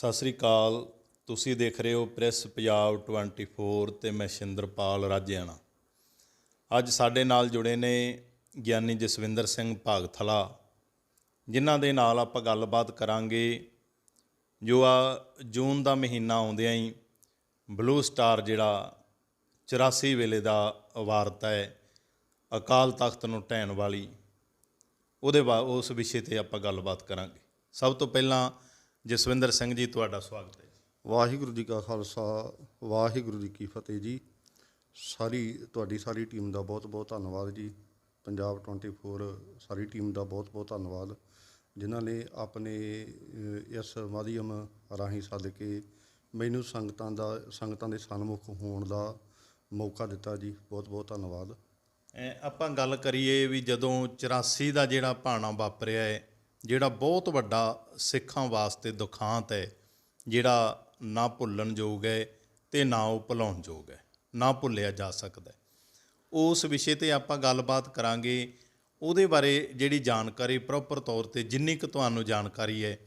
ਸਤਿ ਸ੍ਰੀ ਅਕਾਲ। ਤੁਸੀਂ ਦੇਖ ਰਹੇ ਹੋ ਪ੍ਰੈਸ ਪੰਜਾਬ 24 ਤੇ ਮੈਂ ਸ਼ਿੰਦਰਪਾਲ ਰਾਜਿਆਣਾ। ਅੱਜ ਸਾਡੇ ਨਾਲ ਜੁੜੇ ਨੇ ਗਿਆਨੀ ਜਸਵਿੰਦਰ ਸਿੰਘ ਭਾਗਥਲਾ, ਜਿਨ੍ਹਾਂ ਦੇ ਨਾਲ ਆਪਾਂ ਗੱਲਬਾਤ ਕਰਾਂਗੇ ਜੋ ਆ ਜੂਨ ਦਾ ਮਹੀਨਾ ਆਉਂਦਿਆਂ ਹੀ ਬਲੂ ਸਟਾਰ ਜਿਹੜਾ 84 ਵੇਲੇ ਦਾ ਵਾਰਤਾ ਹੈ, ਅਕਾਲ ਤਖਤ ਨੂੰ ਢਹਿਣ ਵਾਲੀ, ਉਹਦੇ ਬਾ, ਉਸ ਵਿਸ਼ੇ ਤੇ ਆਪਾਂ ਗੱਲਬਾਤ ਕਰਾਂਗੇ। ਸਭ ਤੋਂ ਪਹਿਲਾਂ ਜਸਵਿੰਦਰ ਸਿੰਘ ਜੀ ਤੁਹਾਡਾ ਸਵਾਗਤ ਹੈ ਵਾਹਿਗੁਰੂ ਜੀ ਕਾ ਖਾਲਸਾ ਵਾਹਿਗੁਰੂ ਜੀ ਕੀ ਫਤਿਹ ਜੀ। ਸਾਰੀ ਤੁਹਾਡੀ ਸਾਰੀ ਟੀਮ ਦਾ ਬਹੁਤ ਬਹੁਤ ਧੰਨਵਾਦ ਜੀ। ਪੰਜਾਬ 24 ਸਾਰੀ ਟੀਮ ਦਾ ਬਹੁਤ ਬਹੁਤ ਧੰਨਵਾਦ ਜਿਨ੍ਹਾਂ ਨੇ ਆਪਣੇ ਇਸ ਮਾਧਿਅਮ ਰਾਹੀਂ ਸੱਦ ਕੇ ਮੈਨੂੰ ਸੰਗਤਾਂ ਦਾ ਸੰਗਤਾਂ ਦੇ ਸਨਮੁਖ ਹੋਣ ਦਾ ਮੌਕਾ ਦਿੱਤਾ ਜੀ। ਬਹੁਤ ਬਹੁਤ ਧੰਨਵਾਦ। ਆਪਾਂ ਗੱਲ ਕਰੀਏ ਵੀ ਜਦੋਂ 84 ਦਾ ਜਿਹੜਾ ਭਾਣਾ ਵਾਪਰਿਆ ਹੈ ਜਿਹੜਾ ਬਹੁਤ ਵੱਡਾ ਸਿੱਖਾਂ ਵਾਸਤੇ ਦੁਖਾਂਤ ਹੈ, ਜਿਹੜਾ ਨਾ ਭੁੱਲਣ ਯੋਗ ਹੈ ਤੇ ਨਾ ਉਹ ਭੁਲਾਉਣ ਯੋਗ ਹੈ, ਨਾ ਭੁੱਲਿਆ ਜਾ ਸਕਦਾ ਉਸ ਵਿਸ਼ੇ ਤੇ ਆਪਾਂ ਗੱਲਬਾਤ ਕਰਾਂਗੇ। ਉਹਦੇ ਬਾਰੇ ਜਿਹੜੀ ਜਾਣਕਾਰੀ ਪ੍ਰੋਪਰ ਤੌਰ ਤੇ ਜਿੰਨੀ ਕੁ ਤੁਹਾਨੂੰ ਜਾਣਕਾਰੀ ਹੈ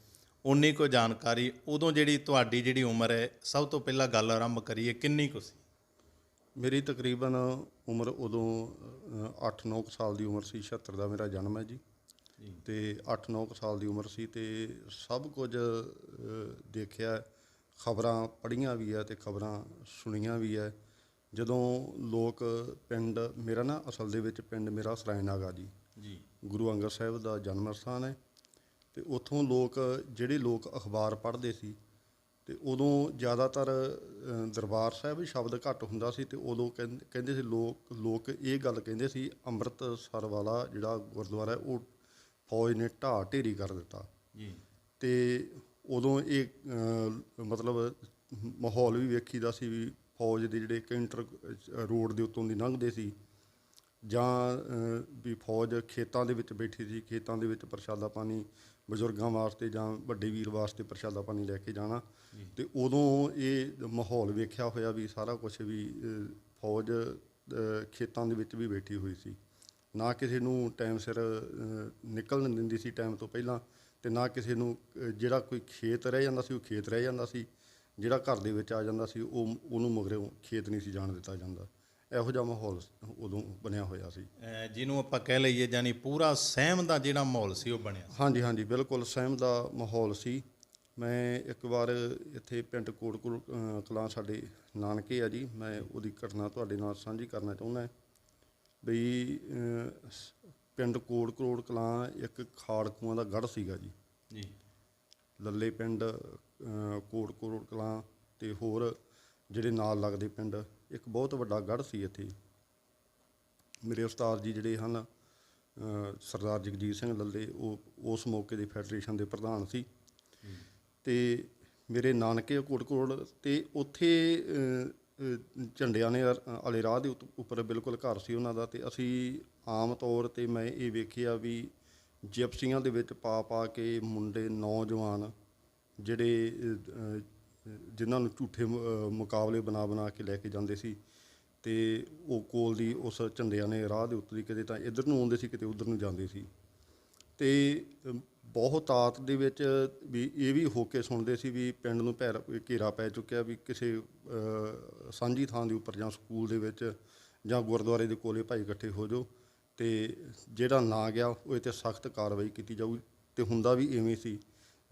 ਉਨੀ ਕੁ ਜਾਣਕਾਰੀ, ਉਦੋਂ ਜਿਹੜੀ ਤੁਹਾਡੀ ਜਿਹੜੀ ਉਮਰ ਹੈ, ਸਭ ਤੋਂ ਪਹਿਲਾਂ ਗੱਲ ਆਰੰਭ ਕਰੀਏ, ਕਿੰਨੀ ਕੁ ਸੀ? ਮੇਰੀ ਤਕਰੀਬਨ ਉਮਰ ਉਦੋਂ 8-9 ਸਾਲ ਦੀ ਉਮਰ ਸੀ 76 ਦਾ ਮੇਰਾ ਜਨਮ ਹੈ ਜੀ। ਤੇ 8-9 ਸਾਲ ਦੀ ਉਮਰ ਸੀ ਤੇ ਸਭ ਕੁਝ ਦੇਖਿਆ ਖਬਰਾਂ ਪੜ੍ਹੀਆਂ ਵੀ ਹੈ ਤੇ ਖਬਰਾਂ ਸੁਣੀਆਂ ਵੀ ਹੈ ਜਦੋਂ ਲੋਕ ਪਿੰਡ ਮੇਰਾ ਨਾ ਅਸਲ ਦੇ ਵਿੱਚ ਪਿੰਡ ਮੇਰਾ ਸਰਾਇਨਾਗਾ ਜੀ। ਜੀ। ਗੁਰੂ ਅੰਗਦ ਸਾਹਿਬ ਦਾ ਜਨਮ ਸਥਾਨ ਹੈ ਤੇ ਉੱਥੋਂ ਲੋਕ ਜਿਹੜੇ ਲੋਕ ਅਖਬਾਰ ਪੜ੍ਹਦੇ ਸੀ ਤੇ ਉਦੋਂ ਜ਼ਿਆਦਾਤਰ ਦਰਬਾਰ ਸਾਹਿਬ ਸ਼ਬਦ ਘੱਟ ਹੁੰਦਾ ਸੀ ਤੇ ਉਦੋਂ ਕਹਿੰ- ਕਹਿੰਦੇ ਸੀ ਲੋਕ ਲੋਕ ਇਹ ਗੱਲ ਕਹਿੰਦੇ ਸੀ ਅੰਮ੍ਰਿਤਸਰ ਵਾਲਾ ਜਿਹੜਾ ਗੁਰਦੁਆਰਾ ਹੈ ਉਹ ਫੌਜ ਨੇ ਢਾਹ ਢੇਰੀ ਕਰ ਦਿੱਤਾ। ਜੀ। ਤੇ ਉਦੋਂ ਇਹ ਅ, ਮਤਲਬ ਮਾਹੌਲ ਵੀ ਵੇਖੀਦਾ ਸੀ ਵੀ ਫੌਜ ਦੇ ਜਿਹੜੇ ਕੈਂਟਰ ਰੋਡ ਦੇ ਉੱਤੋਂ ਦੀ ਲੰਘਦੇ ਸੀ ਜਾਂ ਅ, ਵੀ ਫੌਜ ਖੇਤਾਂ ਦੇ ਵਿੱਚ ਬੈਠੀ ਸੀ ਖੇਤਾਂ ਦੇ ਵਿੱਚ ਪ੍ਰਸ਼ਾਦਾ ਪਾਣੀ ਬਜ਼ੁਰਗਾਂ ਵਾਸਤੇ ਜਾਂ ਵੱਡੇ ਵੀਰ ਵਾਸਤੇ ਪ੍ਰਸ਼ਾਦਾ ਪਾਣੀ ਲੈ ਕੇ ਜਾਣਾ। ਤੇ ਉਦੋਂ ਇਹ ਮਾਹੌਲ ਵੇਖਿਆ ਹੋਇਆ ਵੀ ਸਾਰਾ ਕੁਝ ਵੀ ਅ, ਫੌਜ ਅ, ਖੇਤਾਂ ਦੇ ਵਿੱਚ ਵੀ ਬੈਠੀ ਹੋਈ ਸੀ। ਨਾ ਕਿਸੇ ਨੂੰ ਟਾਈਮ ਸਿਰ ਨਿਕਲਣ ਦਿੰਦੀ ਸੀ ਟਾਈਮ ਤੋਂ ਪਹਿਲਾਂ ਤੇ ਨਾ ਕਿਸੇ ਨੂੰ ਜਿਹੜਾ ਕੋਈ ਖੇਤ ਰਹਿ ਜਾਂਦਾ ਸੀ ਉਹ ਖੇਤ ਰਹਿ ਜਾਂਦਾ ਸੀ। ਜਿਹੜਾ ਘਰ ਦੇ ਵਿੱਚ ਆ ਜਾਂਦਾ ਸੀ ਉਹ ਉਹਨੂੰ ਮਗਰੋਂ ਖੇਤ ਨਹੀਂ ਸੀ ਜਾਣ ਦਿੱਤਾ ਜਾਂਦਾ। ਇਹੋ ਜਿਹਾ ਮਾਹੌਲ ਉਦੋਂ ਬਣਿਆ ਹੋਇਆ ਸੀ। ਜਿਹਨੂੰ ਆਪਾਂ ਕਹਿ ਲਈਏ ਜਾਨੀ ਪੂਰਾ ਸਹਿਮ ਦਾ ਜਿਹੜਾ ਮਾਹੌਲ ਸੀ ਉਹ ਬਣਿਆ ਹਾਂਜੀ ਹਾਂਜੀ ਬਿਲਕੁਲ ਸਹਿਮ ਦਾ ਮਾਹੌਲ ਸੀ। ਮੈਂ ਇੱਕ ਵਾਰ ਇੱਥੇ ਪਿੰਡ ਕੋਟਕੁਲ ਅ, ਕਲਾਂ ਸਾਡੇ ਨਾਨਕੇ ਆ ਜੀ। ਮੈਂ ਉਹਦੀ ਘਟਨਾ ਤੁਹਾਡੇ ਨਾਲ ਸਾਂਝੀ ਕਰਨਾ ਚਾਹੁੰਦਾ। ਬਈ ਪਿੰਡ ਕੋਟ ਕਰੋੜ ਕਲਾਂ ਇੱਕ ਖਾੜਕੂਆਂ ਦਾ ਗੜ੍ਹ ਸੀਗਾ ਜੀ। ਜੀ। ਲੱਲੇ ਪਿੰਡ ਕੋਟ ਕਰੋੜ ਕਲਾਂ ਤੇ ਹੋਰ ਜਿਹੜੇ ਨਾਲ ਲੱਗਦੇ ਪਿੰਡ ਇੱਕ ਬਹੁਤ ਵੱਡਾ ਗੜ੍ਹ ਸੀ ਇੱਥੇ। ਮੇਰੇ ਉਸਤਾਦ ਜੀ ਜਿਹੜੇ ਹਨ ਸਰਦਾਰ ਜਗਜੀਤ ਸਿੰਘ ਲੱਲੇ ਉਹ ਉਸ ਮੌਕੇ ਦੇ ਫੈਡਰੇਸ਼ਨ ਦੇ ਪ੍ਰਧਾਨ ਸੀ। ਤੇ ਮੇਰੇ ਨਾਨਕੇ ਕੋਟ ਕਰੋੜ ਤੇ ਉੱਥੇ ਝੰਡਿਆਂ ਨੇ ਵਾਲੇ ਰਾਹ ਦੇ ਉੱਤ- ਉੱਪਰ ਬਿਲਕੁਲ ਘਰ ਸੀ ਉਹਨਾਂ ਦਾ ਤੇ ਅਸੀਂ ਆਮ ਤੌਰ ਤੇ ਮੈਂ ਇਹ ਵੇਖਿਆ ਵੀ ਜਿਪਸੀਆਂ ਦੇ ਵਿੱਚ ਪਾ ਪਾ ਕੇ ਮੁੰਡੇ, ਨੌਜਵਾਨ ਜਿਹੜੇ ਜਿਨ੍ਹਾਂ ਨੂੰ ਝੂਠੇ ਮੁਕਾਬਲੇ ਬਣਾ ਬਣਾ ਕੇ ਲੈ ਕੇ ਜਾਂਦੇ ਸੀ ਤੇ ਉਹ ਕੋਲ ਦੀ ਉਸ ਝੰਡਿਆਂ ਨੇ ਰਾਹ ਦੇ ਉੱਤੇ ਕਿਤੇ ਤਾਂ ਇੱਧਰ ਨੂੰ ਆਉਂਦੇ ਸੀ, ਕਿਤੇ ਉੱਧਰ ਨੂੰ ਜਾਂਦੇ ਸੀ। ਤੇ ਅਮ, ਬਹੁਤ ਆਤ ਦੇ ਵਿੱਚ ਵੀ ਇਹ ਵੀ ਹੋ ਕੇ ਸੁਣਦੇ ਸੀ ਵੀ ਪਿੰਡ ਨੂੰ ਭੈਰ ਘੇਰਾ ਪੈ ਚੁੱਕਿਆ ਵੀ ਕਿਸੇ ਸਾਂਝੀ ਥਾਂ ਦੇ ਉੱਪਰ ਜਾਂ ਸਕੂਲ ਦੇ ਵਿੱਚ ਜਾਂ ਗੁਰਦੁਆਰੇ ਦੇ ਕੋਲੇ ਭਾਈ ਇਕੱਠੇ ਹੋ ਜਾਓ ਤੇ ਜਿਹੜਾ ਨਾ ਗਿਆ ਉਹ ਤੇ ਸਖਤ ਕਾਰਵਾਈ ਕੀਤੀ ਜਾਊਗੀ ਤੇ ਹੁੰਦਾ ਵੀ ਐਵੇਂ ਸੀ।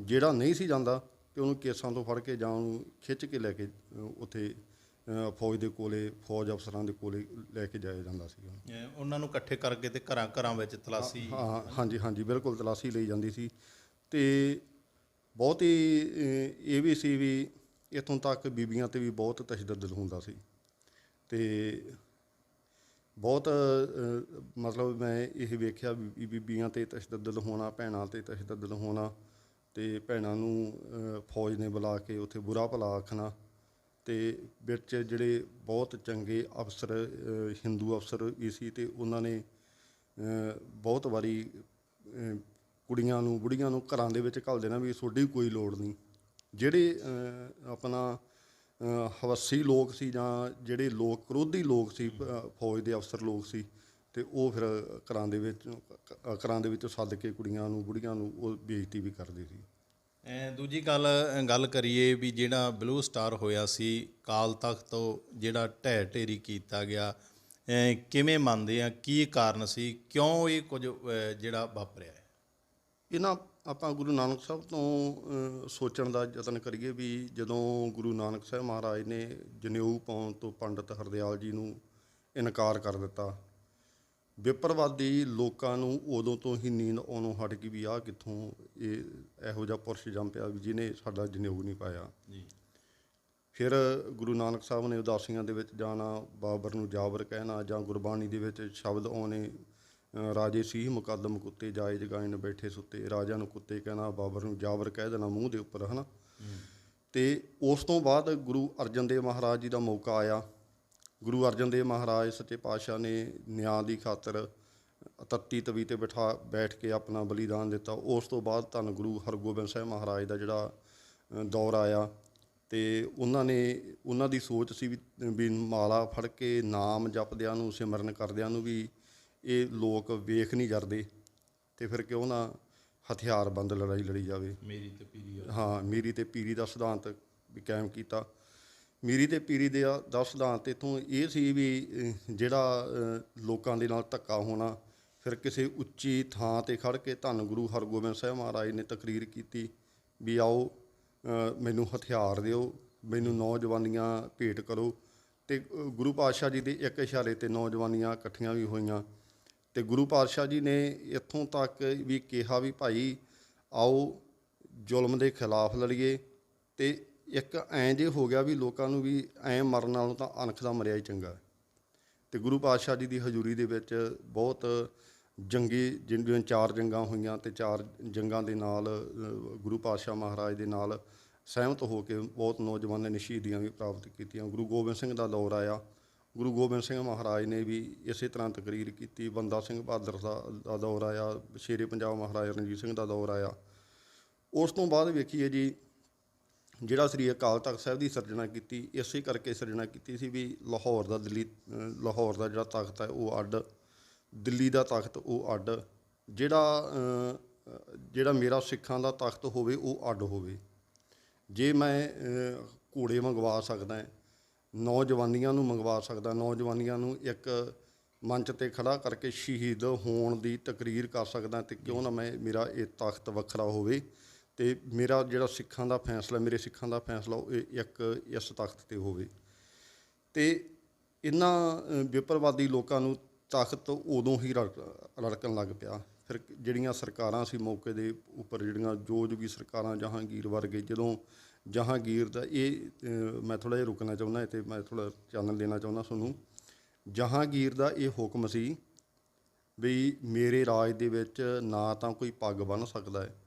ਜਿਹੜਾ ਨਹੀਂ ਸੀ ਜਾਂਦਾ ਤੇ ਉਹਨੂੰ ਕੇਸਾਂ ਤੋਂ ਫੜ ਕੇ ਜਾਂ ਉਹਨੂੰ ਖਿੱਚ ਕੇ ਲੈ ਕੇ ਉੱਥੇ ਫੌਜ ਦੇ ਕੋਲੇ ਫੌਜ ਅਫਸਰਾਂ ਦੇ ਕੋਲੇ ਲੈ ਕੇ ਜਾਇਆ ਜਾਂਦਾ ਸੀ। ਅਹ ਉਹਨਾਂ ਨੂੰ ਇਕੱਠੇ ਕਰਕੇ ਤੇ ਘਰਾਂ ਘਰਾਂ ਵਿੱਚ ਤਲਾਸ਼ੀ ਹਾਂ ਹਾਂਜੀ ਹਾਂਜੀ ਬਿਲਕੁਲ ਤਲਾਸ਼ੀ ਲਈ ਜਾਂਦੀ ਸੀ। ਤੇ ਬਹੁਤ ਹੀ ਇਹ ਵੀ ਸੀ ਵੀ ਇਥੋਂ ਤੱਕ ਬੀਬੀਆਂ ਤੇ ਵੀ ਬਹੁਤ ਤਸ਼ੱਦਦ ਹੁੰਦਾ ਸੀ। ਤੇ ਬਹੁਤ ਮਤਲਬ ਮੈਂ ਇਹ ਵੇਖਿਆ ਵੀ ਬੀਬੀਆਂ ਤੇ ਤਸ਼ੱਦਦ ਹੋਣਾ ਭੈਣਾਂ ਤੇ ਤਸ਼ੱਦਦ ਹੋਣਾ ਤੇ ਭੈਣਾਂ ਨੂੰ ਫੌਜ ਨੇ ਬੁਲਾ ਕੇ ਉੱਥੇ ਬੁਰਾ ਭਲਾ ਆਖਣਾ। ਅਤੇ ਵਿੱਚ ਜਿਹੜੇ ਬਹੁਤ ਚੰਗੇ ਅਫਸਰ ਹਿੰਦੂ ਅਫਸਰ ਵੀ ਸੀ ਅਤੇ ਉਹਨਾਂ ਨੇ ਬਹੁਤ ਵਾਰੀ ਕੁੜੀਆਂ ਨੂੰ ਬੁੜੀਆਂ ਨੂੰ ਘਰਾਂ ਦੇ ਵਿੱਚ ਘੱਲ ਦੇਣਾ ਵੀ ਤੁਹਾਡੀ ਕੋਈ ਲੋੜ ਨਹੀਂ। ਜਿਹੜੇ ਆਪਣਾ ਅਹ, ਹਵਸੀ ਲੋਕ ਸੀ ਜਾਂ ਜਿਹੜੇ ਲੋਕ ਕ੍ਰੋਧੀ ਲੋਕ ਸੀ ਫੌਜ ਦੇ ਅਫਸਰ ਲੋਕ ਸੀ ਤੇ ਉਹ ਫਿਰ ਘਰਾਂ ਦੇ ਵਿੱਚ ਘਰਾਂ ਦੇ ਵਿੱਚ ਸੱਦ ਕੇ ਕੁੜੀਆਂ ਨੂੰ ਬੁੜੀਆਂ ਨੂੰ ਉਹ ਬੇਇੱਜ਼ਤੀ ਵੀ ਕਰਦੇ ਸੀ। ਦੂਜੀ ਗੱਲ ਗੱਲ ਕਰੀਏ ਵੀ ਜਿਹੜਾ ਬਲੂ ਸਟਾਰ ਹੋਇਆ ਸੀ, ਕਾਲ ਤਖਤ ਤੋਂ ਜਿਹੜਾ ਢਹਿ ਢੇਰੀ ਕੀਤਾ ਗਿਆ ਕਿਵੇਂ ਮੰਨਦੇ ਆ? ਕੀ ਕਾਰਨ ਸੀ? ਕਿਉਂ ਇਹ ਕੁਝ ਜਿਹੜਾ ਵਾਪਰਿਆ ਇਹਨਾਂ ਆਪਾਂ ਗੁਰੂ ਨਾਨਕ ਸਾਹਿਬ ਤੋਂ ਸੋਚਣ ਦਾ ਯਤਨ ਕਰੀਏ ਵੀ ਜਦੋਂ ਗੁਰੂ ਨਾਨਕ ਸਾਹਿਬ ਮਹਾਰਾਜ ਨੇ ਜਨੇਊ ਪਾਉਣ ਤੋਂ ਪੰਡਤ ਹਰਦਿਆਲ ਜੀ ਨੂੰ ਇਨਕਾਰ ਕਰ ਦਿੱਤਾ ਵਿਪਰਵਾਦੀ ਲੋਕਾਂ ਨੂੰ ਉਦੋਂ ਤੋਂ ਹੀ ਨੀਂਦ ਆਉਣੋਂ ਹਟ ਗਈ ਵੀ ਆਹ ਕਿੱਥੋਂ ਇਹ ਇਹੋ ਜਿਹਾ ਪੁਰਸ਼ ਜੰਮ ਪਿਆ ਵੀ ਜਿਹਨੇ ਸਾਡਾ ਜਨੇਊ ਨਹੀਂ ਪਾਇਆ। ਜੀ। ਫਿਰ ਗੁਰੂ ਨਾਨਕ ਸਾਹਿਬ ਨੇ ਉਦਾਸੀਆਂ ਦੇ ਵਿੱਚ ਜਾਣਾ ਬਾਬਰ ਨੂੰ ਜਾਬਰ ਕਹਿਣਾ ਜਾਂ ਗੁਰਬਾਣੀ ਦੇ ਵਿੱਚ ਸ਼ਬਦ ਆਉਣੇ ਰਾਜੇ ਸੀਹ ਮੁਕੱਦਮ ਕੁੱਤੇ ਜਾਏ ਜਗਾਏ ਨ ਬੈਠੇ ਸੁੱਤੇ ਰਾਜਾ ਨੂੰ ਕੁੱਤੇ ਕਹਿਣਾ ਬਾਬਰ ਨੂੰ ਜਾਬਰ ਕਹਿ ਦੇਣਾ ਮੂੰਹ ਦੇ ਉੱਪਰ ਹਨਾ? ਤੇ ਉਸ ਤੋਂ ਬਾਅਦ ਗੁਰੂ ਅਰਜਨ ਦੇਵ ਮਹਾਰਾਜ ਜੀ ਦਾ ਮੌਕਾ ਆਇਆ। ਗੁਰੂ ਅਰਜਨ ਦੇਵ ਮਹਾਰਾਜ ਸੱਚੇ ਪਾਤਸ਼ਾਹ ਨੇ ਨਿਆਂ ਦੀ ਖਾਤਰ ਤੱਤੀ ਤਵੀ ਤੇ ਬਿਠਾ ਬੈਠ ਕੇ ਆਪਣਾ ਬਲੀਦਾਨ ਦਿੱਤਾ। ਉਸ ਤੋਂ ਬਾਅਦ ਧੰਨ ਗੁਰੂ ਹਰਗੋਬਿੰਦ ਸਾਹਿਬ ਮਹਾਰਾਜ ਦਾ ਜਿਹੜਾ ਦੌਰ ਆਇਆ ਤੇ ਉਹਨਾਂ ਨੇ ਉਹਨਾਂ ਦੀ ਸੋਚ ਸੀ ਵੀ ਮਾਲਾ ਫੜ ਕੇ ਨਾਮ ਜਪਦਿਆਂ ਨੂੰ ਸਿਮਰਨ ਕਰਦਿਆਂ ਨੂੰ ਵੀ ਇਹ ਲੋਕ ਵੇਖ ਨਹੀਂ ਕਰਦੇ ਤੇ ਫਿਰ ਕਿਉਂ ਨਾ ਹਥਿਆਰਬੰਦ ਲੜਾਈ ਲੜੀ ਜਾਵੇ। ਮੇਰੀ ਤੇ ਪੀਰੀ। ਹਾਂ ਮੀਰੀ ਤੇ ਪੀਰੀ ਦਾ ਸਿਧਾਂਤ ਵੀ ਕਾਇਮ ਕੀਤਾ। ਮੀਰੀ ਤੇ ਪੀਰੀ ਦੇ ਦਾ ਸਿਧਾਂਤ ਇਥੋਂ ਇਹ ਸੀ ਵੀ ਜਿਹੜਾ ਲੋਕਾਂ ਦੇ ਨਾਲ ਧੱਕਾ ਹੋਣਾ, ਫਿਰ ਕਿਸੇ ਉੱਚੀ ਥਾਂ ਤੇ ਖੜ ਕੇ ਧੰਨ ਗੁਰੂ ਹਰਗੋਬਿੰਦ ਸਾਹਿਬ ਮਹਾਰਾਜ ਨੇ ਤਕਰੀਰ ਕੀਤੀ ਵੀ ਆਓ ਮੈਨੂੰ ਹਥਿਆਰ ਦਿਓ, ਮੈਨੂੰ ਨੌਜਵਾਨੀਆਂ ਭੇਟ ਕਰੋ ਤੇ ਗੁਰੂ ਪਾਤਸ਼ਾਹ ਜੀ ਦੇ ਇੱਕ ਇਸ਼ਾਰੇ ਤੇ ਨੌਜਵਾਨੀਆਂ ਇਕੱਠੀਆਂ ਵੀ ਹੋਈਆਂ ਤੇ ਗੁਰੂ ਪਾਤਸ਼ਾਹ ਜੀ ਨੇ ਇੱਥੋਂ ਤੱਕ ਵੀ ਕਿਹਾ ਵੀ ਭਾਈ ਆਓ ਜ਼ੁਲਮ ਦੇ ਖਿਲਾਫ ਲੜੀਏ ਤੇ ਇੱਕ ਐਂ ਜੇ ਹੋ ਗਿਆ ਵੀ ਲੋਕਾਂ ਨੂੰ ਵੀ ਐਂ ਮਰਨ ਨਾਲੋਂ ਤਾਂ ਅਣਖ ਦਾ ਮਰਿਆ ਹੀ ਚੰਗਾ ਹੈ। ਤੇ ਗੁਰੂ ਪਾਤਸ਼ਾਹ ਜੀ ਦੀ ਹਜ਼ੂਰੀ ਦੇ ਵਿੱਚ ਬਹੁਤ ਜੰਗੀ ਜਿਹੜੀਆਂ ਚਾਰ ਜੰਗਾਂ ਹੋਈਆਂ ਤੇ ਚਾਰ ਜੰਗਾਂ ਦੇ ਨਾਲ ਗੁਰੂ ਪਾਤਸ਼ਾਹ ਮਹਾਰਾਜ ਦੇ ਨਾਲ ਸਹਿਮਤ ਹੋ ਕੇ ਬਹੁਤ ਨੌਜਵਾਨਾਂ ਨੇ ਸ਼ਹੀਦੀਆਂ ਵੀ ਪ੍ਰਾਪਤ ਕੀਤੀਆਂ। ਗੁਰੂ ਗੋਬਿੰਦ ਸਿੰਘ ਦਾ ਦੌਰ ਆਇਆ। ਗੁਰੂ ਗੋਬਿੰਦ ਸਿੰਘ ਮਹਾਰਾਜ ਨੇ ਵੀ ਇਸੇ ਤਰ੍ਹਾਂ ਤਕਰੀਰ ਕੀਤੀ। ਬੰਦਾ ਸਿੰਘ ਬਹਾਦਰ ਦਾ ਦਾ ਦੌਰ ਆਇਆ। ਸ਼ੇਰੇ ਪੰਜਾਬ ਮਹਾਰਾਜਾ ਰਣਜੀਤ ਸਿੰਘ ਦਾ ਦੌਰ ਆਇਆ। ਉਸ ਤੋਂ ਬਾਅਦ ਵੇਖੀਏ ਜੀ ਜਿਹੜਾ ਸ੍ਰੀ ਅਕਾਲ ਤਖਤ ਸਾਹਿਬ ਦੀ ਸਿਰਜਣਾ ਕੀਤੀ, ਇਸੇ ਕਰਕੇ ਸਿਰਜਣਾ ਕੀਤੀ ਸੀ ਵੀ ਲਾਹੌਰ ਦਾ ਦਿੱਲੀ, ਲਾਹੌਰ ਦਾ ਜਿਹੜਾ ਤਖਤ ਹੈ, ਉਹ ਅੱਡ, ਦਿੱਲੀ ਦਾ ਤਖਤ ਉਹ ਅੱਡ, ਜਿਹੜਾ ਜਿਹੜਾ ਮੇਰਾ ਸਿੱਖਾਂ ਦਾ ਤਖਤ ਹੋਵੇ, ਉਹ ਅੱਡ ਹੋਵੇ। ਜੇ ਮੈਂ ਘੋੜੇ ਮੰਗਵਾ ਸਕਦਾ ਨੌਜਵਾਨੀਆਂ ਨੂੰ ਮੰਗਵਾ ਸਕਦਾ ਨੌਜਵਾਨੀਆਂ ਨੂੰ ਇੱਕ ਮੰਚ ਤੇ ਖੜਾ ਕਰਕੇ ਸ਼ਹੀਦ ਹੋਣ ਦੀ ਤਕਰੀਰ ਕਰ ਸਕਦਾ ਤੇ ਕਿਉਂ ਨਾ ਮੈਂ, ਮੇਰਾ ਇਹ ਤਖਤ ਵੱਖਰਾ ਹੋਵੇ। ਤੇ ਮੇਰਾ ਜਿਹੜਾ ਸਿੱਖਾਂ ਦਾ ਫੈਸਲਾ, ਮੇਰੇ ਸਿੱਖਾਂ ਦਾ ਫੈਸਲਾ ਉਹ ਇਹ ਇੱਕ ਇਸ ਤਖਤ ਤੇ ਹੋਵੇ। ਤੇ ਇਹਨਾਂ ਵਿਪਰਵਾਦੀ ਲੋਕਾਂ ਨੂੰ ਤਾਕਤ ਉਦੋਂ ਹੀ ਰੜਕ- ਰੜਕਣ ਲੱਗ ਪਿਆ। ਫਿਰ ਜਿਹੜੀਆਂ ਸਰਕਾਰਾਂ ਸੀ ਮੌਕੇ ਦੇ ਉੱਪਰ, ਜਿਹੜੀਆਂ ਜੋਜਗੀ ਸਰਕਾਰਾਂ ਜਹਾਂਗੀਰ ਵਰਗੇ, ਜਦੋਂ ਜਹਾਂਗੀਰ ਦਾ ਇਹ ਮੈਂ ਥੋੜਾ ਜਿਹਾ ਰੁਕਣਾ ਚਾਹੁੰਦਾ ਤੇ ਮੈਂ ਥੋੜਾ ਚਾਨਣ ਦੇਣਾ ਚਾਹੁੰਦਾ ਤੁਹਾਨੂੰ। ਜਹਾਂਗੀਰ ਦਾ ਇਹ ਹੁਕਮ ਸੀ ਵੀ ਮੇਰੇ ਰਾਜ ਦੇ ਵਿੱਚ ਨਾ ਤਾਂ ਕੋਈ ਪੱਗ ਬੰਨ੍ਹ ਸਕਦਾ ਹੈ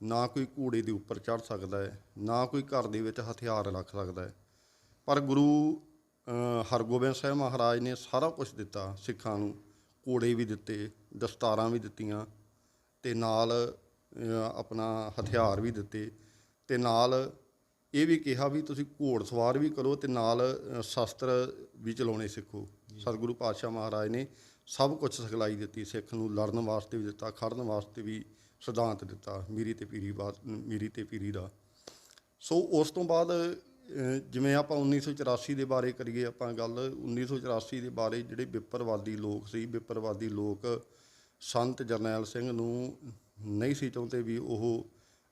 ਨਾ ਕੋਈ ਘੋੜੇ ਦੇ ਉੱਪਰ ਚੜ੍ਹ ਸਕਦਾ ਹੈ, ਨਾ ਕੋਈ ਘਰ ਦੇ ਵਿੱਚ ਹਥਿਆਰ ਰੱਖ ਸਕਦਾ ਹੈ। ਪਰ ਗੁਰੂ ਹਰਗੋਬਿੰਦ ਸਾਹਿਬ ਮਹਾਰਾਜ ਨੇ ਸਾਰਾ ਕੁਝ ਦਿੱਤਾ, ਸਿੱਖਾਂ ਨੂੰ। ਘੋੜੇ ਵੀ ਦਿੱਤੇ, ਦਸਤਾਰਾਂ ਵੀ ਦਿੱਤੀਆਂ ਤੇ ਨਾਲ ਆਪਣਾ ਹਥਿਆਰ ਵੀ ਦਿੱਤੇ ਤੇ ਨਾਲ ਇਹ ਵੀ ਕਿਹਾ ਵੀ ਤੁਸੀਂ ਘੋੜ ਸਵਾਰ ਵੀ ਕਰੋ ਤੇ ਨਾਲ ਸ਼ਸਤਰ ਵੀ ਚਲਾਉਣੇ ਸਿੱਖੋ। ਸਤਿਗੁਰੂ ਪਾਤਸ਼ਾਹ ਮਹਾਰਾਜ ਨੇ ਸਭ ਕੁਝ ਸਿਖਲਾਈ ਦਿੱਤੀ, ਸਿੱਖ ਨੂੰ ਲੜਨ ਵਾਸਤੇ ਵੀ ਦਿੱਤਾ, ਖੜਨ ਵਾਸਤੇ ਵੀ ਸਿਧਾਂਤ ਦਿੱਤਾ ਮੀਰੀ ਤੇ ਪੀਰੀ ਬਾਤ ਮੀਰੀ ਤੇ ਪੀਰੀ ਦਾ। ਸੋ ਉਸ ਤੋਂ ਬਾਅਦ ਜਿਵੇਂ ਆਪਾਂ 1984 ਦੇ ਬਾਰੇ ਕਰੀਏ ਆਪਾਂ ਗੱਲ 1984 ਦੇ ਬਾਰੇ ਜਿਹੜੇ ਵਿਪਰਵਾਦੀ ਲੋਕ ਸੀ ਵਿਪਰਵਾਦੀ ਲੋਕ ਸੰਤ ਜਰਨੈਲ ਸਿੰਘ ਨੂੰ ਨਹੀਂ ਸੀ ਚਾਹੁੰਦੇ ਵੀ ਉਹ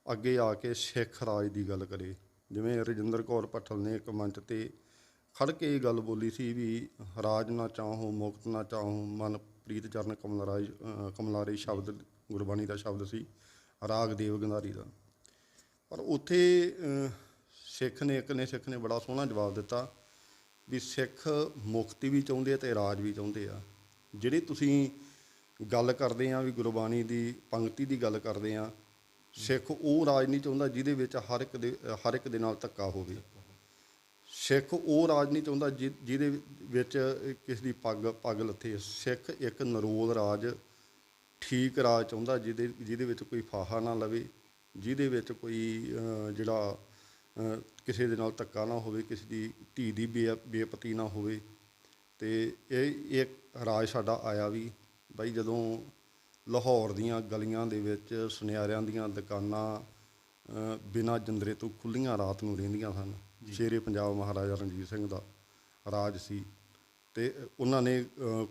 ਅੱਗੇ ਆ ਕੇ ਸਿੱਖ ਰਾਜ ਦੀ ਗੱਲ ਕਰੇ। ਜਿਵੇਂ ਰਜਿੰਦਰ ਕੌਰ ਭੱਠਲ ਨੇ ਇੱਕ ਮੰਚ ਤੇ ਖੜ ਕੇ ਇਹ ਗੱਲ ਬੋਲੀ ਸੀ ਵੀ ਰਾਜ ਨਾ ਚਾਹੋ ਮੁਕਤ ਨਾ ਚਾਹੋ ਮਨਪ੍ਰੀਤ ਚਰਨ ਕਮਲਾਰਾਜ ਅ, ਕਮਲਾਰੇ ਸ਼ਬਦ ਗੁਰਬਾਣੀ ਦਾ ਸ਼ਬਦ ਸੀ, ਰਾਗ ਦੇਵ ਗੰਧਾਰੀ ਦਾ। ਪਰ ਉੱਥੇ ਸਿੱਖ ਨੇ, ਇੱਕ ਨੇ ਸਿੱਖ ਨੇ ਬੜਾ ਸੋਹਣਾ ਜਵਾਬ ਦਿੱਤਾ ਵੀ ਸਿੱਖ ਮੁਕਤੀ ਵੀ ਚਾਹੁੰਦੇ ਆ ਤੇ ਰਾਜ ਵੀ ਚਾਹੁੰਦੇ ਆ। ਜਿਹੜੀ ਤੁਸੀਂ ਗੱਲ ਕਰਦੇ ਆ ਵੀ ਗੁਰਬਾਣੀ ਦੀ, ਪੰਕਤੀ ਦੀ ਗੱਲ ਕਰਦੇ ਆ, ਸਿੱਖ ਉਹ ਰਾਜ ਨਹੀਂ ਚਾਹੁੰਦਾ ਜਿਹਦੇ ਵਿੱਚ ਹਰ ਇੱਕ ਦੇ, ਹਰ ਇੱਕ ਦੇ ਨਾਲ ਧੱਕਾ ਹੋਵੇ। ਸਿੱਖ ਉਹ ਰਾਜ ਨਹੀਂ ਚਾਹੁੰਦਾ ਜਿ- ਜਿਹਦੇ ਵਿੱਚ ਕਿਸ ਦੀ ਪੱਗ ਪੱਗ ਲੱਥੇ। ਸਿੱਖ ਇੱਕ ਨਰੋਲ ਰਾਜ ਠੀਕ ਰਾਜ ਚਾਹੁੰਦਾ ਜਿਹਦੇ ਜਿਹਦੇ ਵਿੱਚ ਕੋਈ ਫਾਹਾ ਨਾ ਲਵੇ ਜਿਹਦੇ ਵਿੱਚ ਕੋਈ ਜਿਹੜਾ ਕਿਸੇ ਦੇ ਨਾਲ ਧੱਕਾ ਨਾ ਹੋਵੇ ਕਿਸੇ ਦੀ ਧੀ ਦੀ ਬੇਪਤੀ ਨਾ ਹੋਵੇ। ਤੇ ਇਹ ਇੱਕ ਰਾਜ ਸਾਡਾ ਆਇਆ ਵੀ ਬਾਈ ਜਦੋਂ ਲਾਹੌਰ ਦੀਆਂ ਗਲੀਆਂ ਦੇ ਵਿੱਚ ਸੁਨਿਆਰਿਆਂ ਦੀਆਂ ਦੁਕਾਨਾਂ ਬਿਨਾਂ ਜੰਦਰੇ ਤੋਂ ਖੁੱਲੀਆਂ ਰਾਤ ਨੂੰ ਰਹਿੰਦੀਆਂ ਸਨ ਸ਼ੇਰੇ ਪੰਜਾਬ ਮਹਾਰਾਜਾ ਰਣਜੀਤ ਸਿੰਘ ਦਾ ਰਾਜ ਸੀ। ਤੇ ਉਹਨਾਂ ਨੇ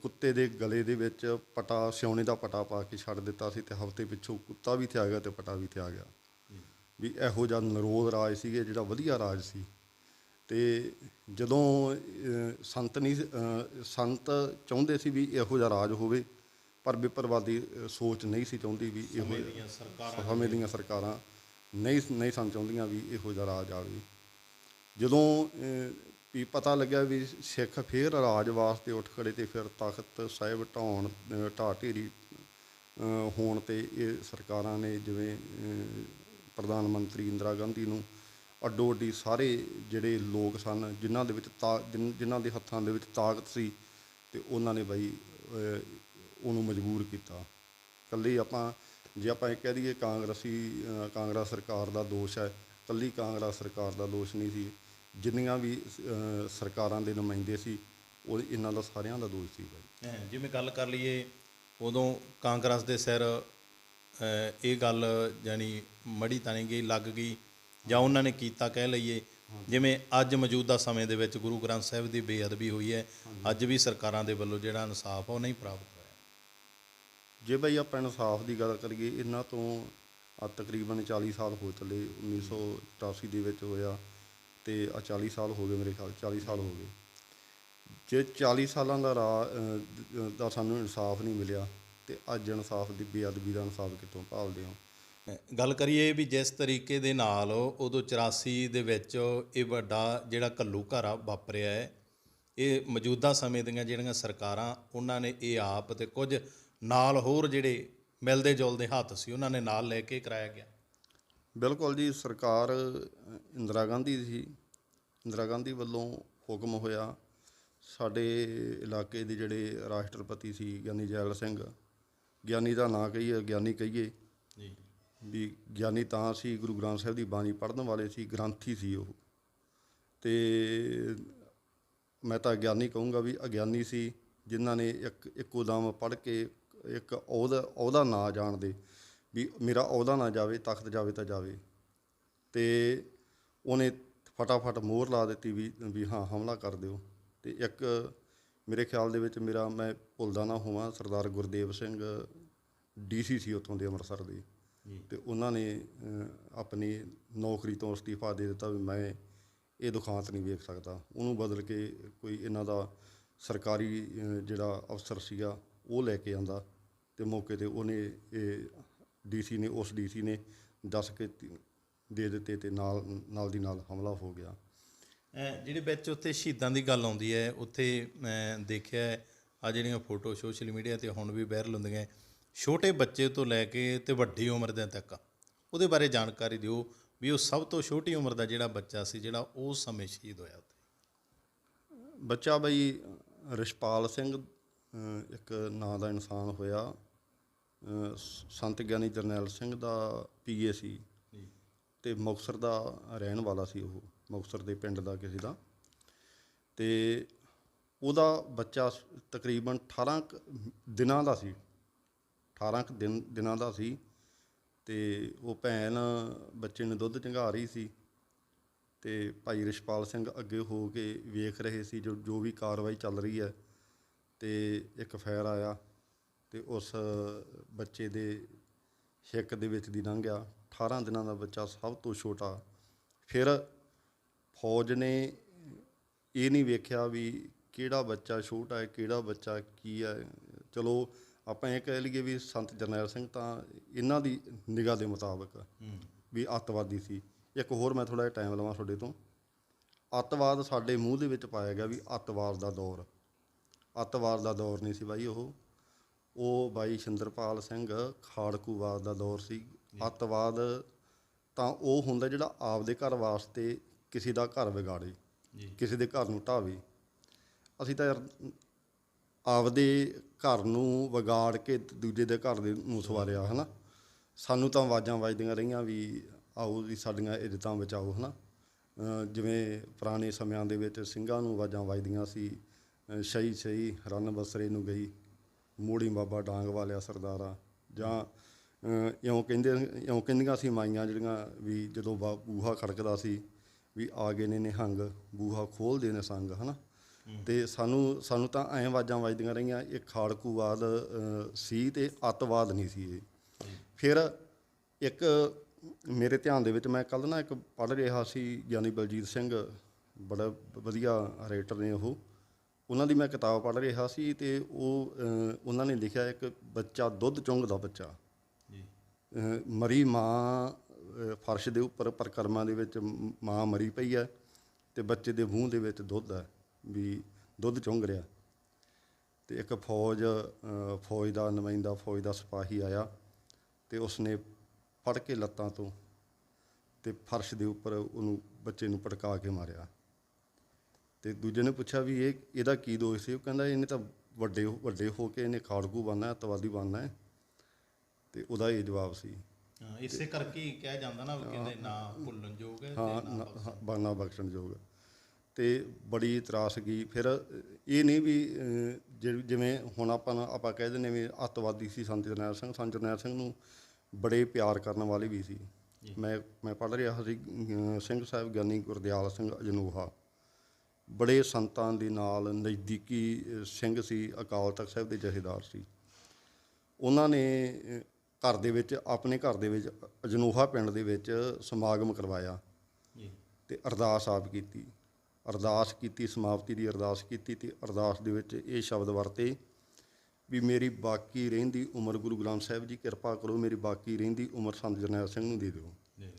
ਕੁੱਤੇ ਦੇ ਗਲੇ ਦੇ ਵਿੱਚ ਪਟਾ ਸਿਉਣੇ ਦਾ ਪਟਾ ਪਾ ਕੇ ਛੱਡ ਦਿੱਤਾ ਸੀ ਤੇ ਹਫ਼ਤੇ ਪਿੱਛੋਂ ਕੁੱਤਾ ਵੀ ਤੇ ਆ ਗਿਆ ਤੇ ਪਟਾ ਵੀ ਤੇ ਆ ਗਿਆ। ਵੀ ਇਹੋ ਜਿਹਾ ਨਰੋਦ ਰਾਜ ਸੀਗੇ ਜਿਹੜਾ ਵਧੀਆ ਰਾਜ ਸੀ। ਤੇ ਜਦੋਂ ਸੰਤ ਨਹੀਂ ਸੰਤ ਚਾਹੁੰਦੇ ਸੀ ਵੀ ਇਹੋ ਜਿਹਾ ਰਾਜ ਹੋਵੇ ਪਰ ਵਿਪਰਵਾਦੀ ਸੋਚ ਨਹੀਂ ਸੀ ਚਾਹੁੰਦੀ ਵੀ ਇਹੋ ਸਮੇਂ ਦੀਆਂ ਸਰਕਾਰਾਂ ਨਹੀਂ ਨਹੀਂ ਸਨ ਚਾਹੁੰਦੀਆਂ ਵੀ ਇਹੋ ਜਿਹਾ ਰਾਜ ਆਵੇ। ਜਦੋਂ ਵੀ ਪਤਾ ਲੱਗਿਆ ਵੀ ਸਿੱਖ ਫੇਰ ਰਾਜ ਵਾਸਤੇ ਉੱਠ ਖੜੇ ਤੇ ਫਿਰ ਤਖਤ ਸਾਹਿਬ ਢਾਉਣ ਢਾਹ ਢੇਰੀ ਹੋਣ ਤੇ ਇਹ ਸਰਕਾਰਾਂ ਨੇ ਜਿਵੇਂ ਪ੍ਰਧਾਨ ਮੰਤਰੀ ਇੰਦਰਾ ਗਾਂਧੀ ਨੂੰ ਅੱਡੋ ਅੱਡੀ ਸਾਰੇ ਜਿਹੜੇ ਲੋਕ ਸਨ, ਜਿਨ੍ਹਾਂ ਦੇ ਵਿੱਚ ਤਾ, ਜਿਨ- ਜਿਨ੍ਹਾਂ ਦੇ ਹੱਥਾਂ ਦੇ ਵਿੱਚ ਤਾਕਤ ਸੀ ਤੇ ਉਹਨਾਂ ਨੇ ਬਈ ਉਹਨੂੰ ਮਜਬੂਰ ਕੀਤਾ। ਕੱਲੀ ਆਪਾਂ, ਜੇ ਆਪਾਂ ਇਹ ਕਹਿ ਦਈਏ ਕਾਂਗਰਸੀ ਕਾਂਗਰਸ ਸਰਕਾਰ ਦਾ ਦੋਸ਼ ਹੈ, ਕੱਲੀ ਕਾਂਗਰਸ ਸਰਕਾਰ ਦਾ ਦੋਸ਼ ਨਹੀਂ ਸੀ। ਜਿੰਨੀਆਂ ਵੀ ਸਰਕਾਰਾਂ ਦੇ ਨੁਮਾਇੰਦੇ ਸੀ ਉਹ ਇਹਨਾਂ ਦਾ ਸਾਰਿਆਂ ਦਾ ਦੋਸ਼ ਸੀ ਹੈਂ, ਜਿਵੇਂ ਗੱਲ ਕਰ ਲਈਏ ਉਦੋਂ ਕਾਂਗਰਸ ਦੇ ਸਿਰ ਅਹ, ਇਹ ਗੱਲ ਜਾਨੀ ਮੜੀ ਤਾਣੀ ਗਈ ਲੱਗ ਗਈ ਜਾਂ ਉਹਨਾਂ ਨੇ ਕੀਤਾ ਕਹਿ ਲਈਏ ਜਿਵੇਂ ਅੱਜ ਮੌਜੂਦਾ ਸਮੇਂ ਦੇ ਵਿੱਚ ਗੁਰੂ ਗ੍ਰੰਥ ਸਾਹਿਬ ਦੀ ਬੇਅਦਬੀ ਹੋਈ ਹੈ ਅੱਜ ਵੀ ਸਰਕਾਰਾਂ ਦੇ ਵੱਲੋਂ ਜਿਹੜਾ ਇਨਸਾਫ ਆ ਉਹ ਨਹੀਂ ਪ੍ਰਾਪਤ ਹੋਇਆ। ਜੇ ਬਈ ਆਪਾਂ ਇਨਸਾਫ ਦੀ ਗੱਲ ਕਰੀਏ ਇਹਨਾਂ ਤੋਂ ਆ ਤਕਰੀਬਨ 40 ਸਾਲ ਹੋ ਚੱਲੇ 1988 ਦੇ ਵਿੱਚ ਹੋਇਆ ਤੇ ਆ 40 ਸਾਲ ਹੋ ਗਏ ਮੇਰੇ ਖਿਆਲ 40 ਸਾਲ ਹੋ ਗਏ। ਜੇ 40 ਸਾਲਾਂ ਦਾ ਰਾਹ ਦ- ਸਾਨੂੰ ਇਨਸਾਫ ਨਹੀਂ ਮਿਲਿਆ ਤੇ ਅੱਜ ਇਨਸਾਫ ਦੀ ਬੇਅਦਬੀ ਦਾ ਇਨਸਾਫ ਕਿੱਥੋਂ ਭਾਲਦੇ ਹਾਂ? ਗੱਲ ਕਰੀਏ ਵੀ ਜਿਸ ਤਰੀਕੇ ਦੇ ਨਾਲ ਉਦੋਂ 84 ਦੇ ਵਿੱਚ ਇਹ ਵੱਡਾ ਜਿਹੜਾ ਘੱਲੂ ਘਾਰਾ ਵਾਪਰਿਆ ਹੈ ਇਹ ਮੌਜੂਦਾ ਸਮੇਂ ਦੀਆਂ ਜਿਹੜੀਆਂ ਸਰਕਾਰਾਂ ਉਹਨਾਂ ਨੇ ਇਹ ਆਪ ਤੇ ਕੁਝ ਨਾਲ ਹੋਰ ਜਿਹੜੇ ਮਿਲਦੇ ਜੁਲਦੇ ਹੱਥ ਸੀ ਉਹਨਾਂ ਨੇ ਨਾਲ ਲੈ ਕੇ ਕਰਾਇਆ ਗਿਆ। ਬਿਲਕੁਲ ਜੀ ਸਰਕਾਰ ਇੰਦਰਾ ਗਾਂਧੀ ਦੀ ਸੀ ਇੰਦਰਾ ਗਾਂਧੀ ਵੱਲੋਂ ਹੁਕਮ ਹੋਇਆ ਸਾਡੇ ਇਲਾਕੇ ਦੇ ਜਿਹੜੇ ਰਾਸ਼ਟਰਪਤੀ ਸੀ ਗਿਆਨੀ ਜੈਲ ਸਿੰਘ ਗਿਆਨੀ ਦਾ ਨਾਂ ਕਹੀਏ ਗਿਆਨੀ ਕਹੀਏ ਜੀ। ਵੀ ਗਿਆਨੀ ਤਾਂ ਸੀ ਗੁਰੂ ਗ੍ਰੰਥ ਸਾਹਿਬ ਦੀ ਬਾਣੀ ਪੜ੍ਹਨ ਵਾਲੇ ਸੀ ਗ੍ਰੰਥੀ ਸੀ ਉਹ। ਤੇ ਮੈਂ ਤਾਂ ਗਿਆਨੀ ਕਹੂੰਗਾ ਵੀ ਅਗਿਆਨੀ ਸੀ ਜਿਨ੍ਹਾਂ ਨੇ ਇੱਕ ਇੱਕੋ ਦਮ ਪੜ੍ਹ ਕੇ ਇੱਕ ਉਹਦਾ ਉਹਦਾ ਨਾਂ ਜਾਣਦੇ ਵੀ ਮੇਰਾ ਉਹਦਾ ਨਾ ਜਾਵੇ ਤਖਤ ਜਾਵੇ ਤਾਂ ਜਾਵੇ। ਤੇ ਉਹਨੇ ਫਟਾਫਟ ਮੋਹਰ ਲਾ ਦਿੱਤੀ ਵੀ ਵੀ ਹਾਂ ਹਮਲਾ ਕਰ ਦਿਓ। ਤੇ ਇੱਕ ਮੇਰੇ ਖਿਆਲ ਦੇ ਵਿੱਚ ਮੇਰਾ ਮੈਂ ਭੁੱਲਦਾ ਨਾ ਹੋਵਾਂ ਸਰਦਾਰ ਗੁਰਦੇਵ ਸਿੰਘ ਡੀਸੀ ਸੀ ਉੱਥੋਂ ਦੇ ਅੰਮ੍ਰਿਤਸਰ ਦੇ। ਤੇ ਉਹਨਾਂ ਨੇ ਆਪਣੀ ਨੌਕਰੀ ਤੋਂ ਅਸਤੀਫਾ ਦੇ ਦਿੱਤਾ ਵੀ ਮੈਂ ਇਹ ਦੁਖਾਂਤ ਨਹੀਂ ਵੇਖ ਸਕਦਾ। ਉਹਨੂੰ ਬਦਲ ਕੇ ਕੋਈ ਇਹਨਾਂ ਦਾ ਸਰਕਾਰੀ ਜਿਹੜਾ ਅਫਸਰ ਸੀਗਾ ਉਹ ਲੈ ਕੇ ਆਂਦਾ। ਤੇ ਮੌਕੇ ਤੇ ਉਹਨੇ ਇਹ ਡੀਸੀ ਨੇ ਉਸ ਡੀਸੀ ਨੇ ਦੱਸ ਕੇ ਦੇ ਦਿੱਤੇ ਤੇ ਨਾਲ ਨਾਲ ਦੀ ਨਾਲ ਹਮਲਾ ਹੋ ਗਿਆ। ਜਿਹੜੇ ਵਿੱਚ ਉੱਥੇ ਸ਼ਹੀਦਾਂ ਦੀ ਗੱਲ ਆਉਂਦੀ ਹੈ ਉੱਥੇ ਮੈਂ ਦੇਖਿਆ ਆ ਜਿਹੜੀਆਂ ਫੋਟੋ ਸੋਸ਼ਲ ਮੀਡੀਆ ਤੇ ਹੁਣ ਵੀ ਵਾਇਰਲ ਹੁੰਦੀਆਂ ਛੋਟੇ ਬੱਚੇ ਤੋਂ ਲੈ ਕੇ ਤੇ ਵੱਡੀ ਉਮਰ ਦੇ ਤੱਕ ਉਹਦੇ ਬਾਰੇ ਜਾਣਕਾਰੀ ਦਿਓ ਵੀ ਉਹ ਸਭ ਤੋਂ ਛੋਟੀ ਉਮਰ ਦਾ ਜਿਹੜਾ ਬੱਚਾ ਸੀ ਜਿਹੜਾ ਉਸ ਸਮੇਂ ਸ਼ਹੀਦ ਹੋਇਆ ਉੱਥੇ। ਬੱਚਾ ਬਈ ਰਿਸ਼ਪਾਲ ਸਿੰਘ ਇੱਕ ਨਾਂ ਦਾ ਇਨਸਾਨ ਹੋਇਆ ਸੰਤ ਗਿਆਨੀ ਜਰਨੈਲ ਸਿੰਘ ਦਾ ਪੀਏ ਸੀ। ਤੇ ਮੁਕਤਸਰ ਦਾ ਰਹਿਣ ਵਾਲਾ ਸੀ ਉਹ, ਮੁਕਤਸਰ ਦੇ ਪਿੰਡ ਦਾ ਕਿਸੇ ਦਾ। ਤੇ ਉਹਦਾ ਬੱਚਾ ਤਕਰੀਬਨ 18 ਕੁ ਦਿਨਾਂ ਦਾ ਸੀ। 18 ਕੁ ਦਿਨ, ਦਿਨਾਂ ਦਾ ਸੀ ਤੇ ਉਹ ਭੈਣ ਬੱਚੇ ਨੂੰ ਦੁੱਧ ਚੰਗਾ ਰਹੀ ਸੀ ਤੇ ਭਾਈ ਰਿਸ਼ਪਾਲ ਸਿੰਘ ਅੱਗੇ ਹੋ ਕੇ ਵੇਖ ਰਹੇ ਸੀ ਜੋ ਜੋ ਵੀ ਕਾਰਵਾਈ ਚੱਲ ਰਹੀ ਹੈ ਤੇ ਇੱਕ ਫਾਇਰ ਆਇਆ ਤੇ ਉਸ ਬੱਚੇ ਦੇ ਹਿੱਕ ਦੇ ਵਿੱਚ ਦੀ ਲੰਘ ਗਿਆ। 18 ਦਿਨਾਂ ਦਾ ਬੱਚਾ ਸਭ ਤੋਂ ਛੋਟਾ। ਫਿਰ ਫੌਜ ਨੇ ਇਹ ਨਹੀਂ ਵੇਖਿਆ ਵੀ ਕਿਹੜਾ ਬੱਚਾ ਛੋਟਾ ਹੈ ਕਿਹੜਾ ਬੱਚਾ ਕੀ ਹੈ। ਚਲੋ ਆਪਾਂ ਇਹ ਕਹਿ ਲਈਏ ਵੀ ਸੰਤ ਜਰਨੈਲ ਸਿੰਘ ਤਾਂ ਇਹਨਾਂ ਦੀ ਨਿਗਾਹ ਦੇ ਮੁਤਾਬਕ ਵੀ ਅੱਤਵਾਦੀ ਸੀ। ਇੱਕ ਹੋਰ ਮੈਂ ਥੋੜਾ ਜਿਹਾ ਟਾਈਮ ਲਵਾਂ ਤੁਹਾਡੇ ਤੋਂ। ਅੱਤਵਾਦ ਸਾਡੇ ਮੂੰਹ ਦੇ ਵਿੱਚ ਪਾਇਆ ਗਿਆ ਵੀ ਅੱਤਵਾਦ ਦਾ ਦੌਰ। ਅੱਤਵਾਦ ਦਾ ਦੌਰ ਨਹੀਂ ਸੀ ਬਾਈ ਉਹ। ਉਹ ਬਾਈ ਸ਼ਿੰਦਰਪਾਲ ਸਿੰਘ ਖਾੜਕੂਵਾਦ ਦਾ ਦੌਰ ਸੀ। ਅੱਤਵਾਦ ਤਾਂ ਉਹ ਹੁੰਦਾ ਜਿਹੜਾ ਆਪਦੇ ਘਰ ਵਾਸਤੇ ਕਿਸੇ ਦਾ ਘਰ ਵਿਗਾੜੇ ਕਿਸੇ ਦੇ ਘਰ ਨੂੰ ਢਾਵੇ। ਅਸੀਂ ਤਾਂ ਯਾਰ ਆਪਦੇ ਘਰ ਨੂੰ ਵਿਗਾੜ ਕੇ ਦੂਜੇ ਦੇ ਘਰ ਦੇ ਨੂੰ ਸਵਾਰਿਆ ਹਨਾ। ਸਾਨੂੰ ਤਾਂ ਆਵਾਜ਼ਾਂ ਵੱਜਦੀਆਂ ਰਹੀਆਂ ਵੀ ਆਓ ਜੀ ਸਾਡੀਆਂ ਇੱਜ਼ਤਾਂ ਬਚਾਓ ਹਨਾ। ਜਿਵੇਂ ਪੁਰਾਣੇ ਸਮਿਆਂ ਦੇ ਵਿੱਚ ਸਿੰਘਾਂ ਨੂੰ ਆਵਾਜ਼ਾਂ ਵੱਜਦੀਆਂ ਸੀ ਸ਼ਹੀ ਸ਼ਹੀ ਰਨ ਬਸਰੇ ਨੂੰ ਗਈ ਮੋੜੀ ਬਾਬਾ ਡਾਂਗ ਵਾਲਿਆ ਸਰਦਾਰਾ ਜਾਂ ਇਉਂ ਕਹਿੰਦੇ ਇਉਂ ਕਹਿੰਦੀਆਂ ਸੀ ਮਾਈਆਂ ਜਿਹੜੀਆਂ ਵੀ ਜਦੋਂ ਬੂਹਾ ਖੜਕਦਾ ਸੀ ਵੀ ਆ ਗਏ ਨੇ ਨਿਹੰਗ ਬੂਹਾ ਖੋਲਦੇ ਨੇ ਸੰਗ ਹਨਾ? ਤੇ ਸਾਨੂੰ ਸਾਨੂੰ ਤਾਂ ਐਂ ਆਵਾਜ਼ਾਂ ਵੱਜਦੀਆਂ ਰਹੀਆਂ ਇਹ ਖਾੜਕੂਵਾਦ ਸੀ ਤੇ ਅੱਤਵਾਦ ਨਹੀਂ ਸੀ ਇਹ। ਫਿਰ ਇੱਕ ਮੇਰੇ ਧਿਆਨ ਦੇ ਵਿੱਚ ਮੈਂ ਕੱਲ ਨਾ ਇੱਕ ਪੜ੍ਹ ਰਿਹਾ ਸੀ ਗਿਆਨੀ ਬਲਜੀਤ ਸਿੰਘ ਬੜਾ ਵਧੀਆ ਰਾਈਟਰ ਨੇ ਉਹ। ਉਹਨਾਂ ਦੀ ਮੈਂ ਕਿਤਾਬ ਪੜ੍ਹ ਰਿਹਾ ਸੀ ਤੇ ਉਹ ਉਹਨਾਂ ਨੇ ਲਿਖਿਆ ਇੱਕ ਬੱਚਾ ਦੁੱਧ ਚੁੰਘਦਾ ਬੱਚਾ। ਮਰੀ ਮਾਂ ਫਰਸ਼ ਦੇ ਉੱਪਰ ਪਰਕਰਮਾਂ ਦੇ ਵਿੱਚ ਮਾਂ ਮਰੀ ਪਈ ਹੈ ਤੇ ਬੱਚੇ ਦੇ ਮੂੰਹ ਦੇ ਵਿੱਚ ਦੁੱਧ ਹੈ, ਵੀ ਦੁੱਧ ਚੁੰਘ ਰਿਹਾ। ਤੇ ਇੱਕ ਫੌਜ ਫੌਜ ਦਾ ਨੁਮਾਇੰਦਾ, ਫੌਜ ਦਾ ਸਿਪਾਹੀ ਆਇਆ ਤੇ ਉਸਨੇ ਫੜ ਕੇ ਲੱਤਾਂ ਤੋਂ ਤੇ ਫਰਸ਼ ਦੇ ਉੱਪਰ ਉਹਨੂੰ ਬੱਚੇ ਨੂੰ ਪਟਕਾ ਕੇ ਮਾਰਿਆ। ਤੇ ਦੂਜੇ ਨੇ ਪੁੱਛਿਆ ਵੀ ਇਹ, ਇਹਦਾ ਕੀ ਦੋਸ਼ ਸੀ? ਉਹ ਕਹਿੰਦਾ ਇਹਨੇ ਤਾਂ ਵੱਡੇ ਵੱਡੇ ਹੋ ਕੇ ਇਹਨੇ ਖਾੜਕੂ ਬਣਨਾ ਅੱਤਵਾਦੀ ਬਣਨਾ ਹੈ। ਤੇ ਉਹਦਾ ਇਹ ਜਵਾਬ ਸੀ। ਹਾਂ, ਇਸੇ ਕਰਕੇ ਹੀ ਕਿਹਾ ਜਾਂਦਾ ਨਾ ਵੀ ਕਹਿੰਦੇ ਨਾ ਭੁੱਲਣ ਯੋਗ ਹੈ ਹਾਂ ਤੇ ਨਾ ਨਾ- ਹਾਂ, ਬਾਨਾ ਬਖਸ਼ਣ ਯੋਗ। ਤੇ ਬੜੀ ਤਰਾਸਗੀ ਫਿਰ ਇਹ ਨਹੀਂ ਵੀ ਅਹ, ਜਿ- ਜਿਵੇਂ ਹੁਣ ਆਪਾਂ ਨਾ- ਆਪਾਂ ਕਹਿ ਦਿੰਦੇ ਵੀ ਅੱਤਵਾਦੀ ਸੀ ਸੰਤ ਜਰਨੈਲ ਸਿੰਘ। ਸੰਤ ਜਰਨੈਲ ਸਿੰਘ ਨੂੰ ਬੜੇ ਪਿਆਰ ਕਰਨ ਵਾਲੇ ਵੀ ਸੀ। ਮੈਂ ਮੈਂ ਪੜ੍ਹ ਰਿਹਾ ਸੀ ਅਹ, ਸਿੰਘ ਸਾਹਿਬ ਗਿਆਨੀ ਗੁਰਦਿਆਲ ਸਿੰਘ ਅਜਨੋਹਾ। ਬੜੇ ਸੰਤਾਂ ਦੇ ਨਾਲ ਨਜ਼ਦੀਕੀ ਅਹ, ਸਿੰਘ ਸੀ ਅਕਾਲ ਤਖਤ ਸਾਹਿਬ ਦੇ ਜਥੇਦਾਰ ਸੀ। ਉਹਨਾਂ ਨੇ ਅਹ, ਘਰ ਦੇ ਵਿੱਚ ਆਪਣੇ ਘਰ ਦੇ ਵਿੱਚ ਅਜਨੋਹਾ ਪਿੰਡ ਦੇ ਵਿੱਚ ਸਮਾਗਮ ਕਰਵਾਇਆ। ਜੀ। ਤੇ ਅਰਦਾਸ ਆਪ ਕੀਤੀ। ਅਰਦਾਸ ਕੀਤੀ ਸਮਾਪਤੀ ਦੀ ਅਰਦਾਸ ਕੀਤੀ ਤੇ ਅਰਦਾਸ ਦੇ ਵਿੱਚ ਇਹ ਸ਼ਬਦ ਵਰਤੇ ਵੀ ਮੇਰੀ ਬਾਕੀ ਰਹਿੰਦੀ ਉਮਰ ਗੁਰੂ ਗ੍ਰੰਥ ਸਾਹਿਬ ਜੀ ਕਿਰਪਾ ਕਰੋ ਮੇਰੀ ਬਾਕੀ ਰਹਿੰਦੀ ਉਮਰ ਸੰਤ ਜਰਨੈਲ ਸਿੰਘ ਨੂੰ ਦੇ ਦਿਓ। ਜੀ।